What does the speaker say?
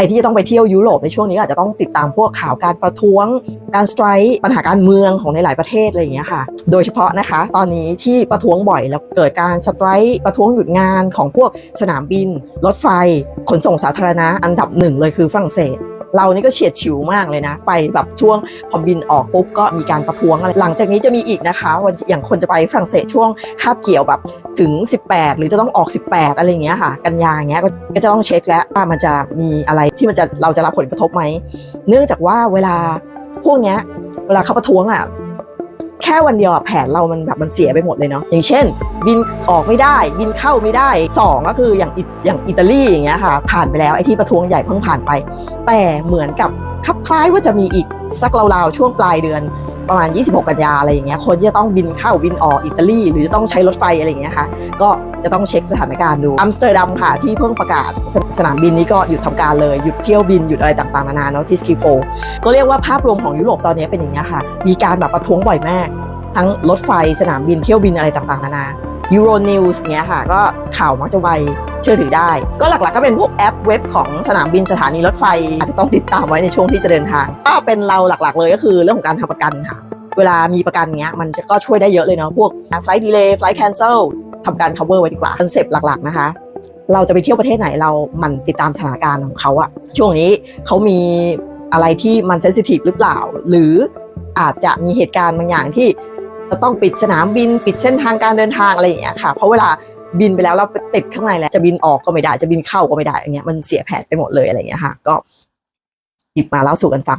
รที่จะต้องไปเที่ยวยุโรปในช่วงนี้อาจจะต้องติดตามพวกข่าวการประท้วง การสไตร์ปัญหาการเมืองของในหลายประเทศอะไรอย่างเงี้ยค่ะ โดยเฉพาะนะคะ ตอนนี้ที่ประท้วงบ่อยแล้วเกิดการสไตร์ประท้วงหยุดงานของพวกสนามบิน รถไฟ ขนส่งสาธารณะอันดับหนึ่งเลยคือฝรั่งเศส เรานี่ก็เฉียดฉิวมากเลยนะ ไปแบบช่วงพอบินออกปุ๊บก็มีการประท้วงอะไรหลังจากนี้จะมีอีกนะคะวันอย่างคนจะไปฝรั่งเศสช่วงคาบเกี่ยวแบบถึง 18 หรือจะต้องออก 18 อะไรอย่างเงี้ยค่ะ กันยาเงี้ยก็จะต้องเช็คแล้วว่ามันจะมีอะไรที่มันจะเราจะรับผลกระทบไหม เนื่องจากว่าเวลาพวกเนี้ยเวลาเขาประท้วงอะ ค่วันเดียวอะแผนเรามันแบบมันเสียไปหมดเลยเนาะอย่างเช่น บินออกไม่ได้ บินเข้าไม่ได้สองก็คืออย่างอิอย่างอิตาลีอย่างเงี้ยค่ะ ผ่านไปแล้วไอ้ที่ประท้วงใหญ่เพิ่งผ่านไป แต่เหมือนกับคลับคล้ายว่าจะมีอีกสักราวๆช่วงปลายเดือน ประมาณ 26 กันยาอะไรอย่างเงี้ยคนที่จะต้องบินเข้าบินออกอิตาลีหรือจะต้องใช้รถไฟอะไรอย่างเงี้ยค่ะก็จะต้องเช็คสถานการณ์ดูอัมสเตอร์ดัมค่ะที่เพิ่งประกาศสสนามบินนี้ก็หยุดทำการเลยหยุดเที่ยวบินหยุดอะไรต่างๆนานาเนาะที่สกิโปก็เรียกว่าภาพรวมของยุโรปตอนนี้เป็นอย่างเงี้ยค่ะ มีการแบบประท้วงบ่อยมากทั้งรถไฟสนามบินเที่ยวบินอะไรต่างๆนานา ยูโรนิวส์เนี้ยค่ะ ก็ข่าวมักจะไวเชื่อถือได้ ก็หลักๆก็เป็นพวกแอปเว็บของสนามบินสถานีรถไฟ อาจจะต้องติดตามไว้ในช่วงที่จะเดินทาง ก็เป็นเราหลักๆ เลยก็คือเรื่องของการทำประกันค่ะ เวลามีประกันเนี้ยมันจะก็ช่วยได้เยอะเลยเนาะพวก flight delay flight cancel ทำการ cover ไว้ดีกว่าคอนเซปต์หลักๆนะคะเราจะไปเที่ยวประเทศไหนเรามันติดตามสถานการณ์ของเขาอะช่วงนี้เขามีอะไรที่มันเซนซิทีฟหรือเปล่า หรืออาจจะมีเหตุการณ์บางอย่างที่ จะต้องปิดสนามบินปิดเส้นทางการเดินทางอะไรอย่างเงี้ยค่ะ เพราะเวลาบินไปแล้วเราไปติดข้างในแล้วจะบินออกก็ไม่ได้จะบินเข้าก็ไม่ได้อย่างเงี้ยมันเสียแผนไปหมดเลยอะไรอย่างเงี้ยค่ะ ก็หยิบมาเล่าสู่กันฟัง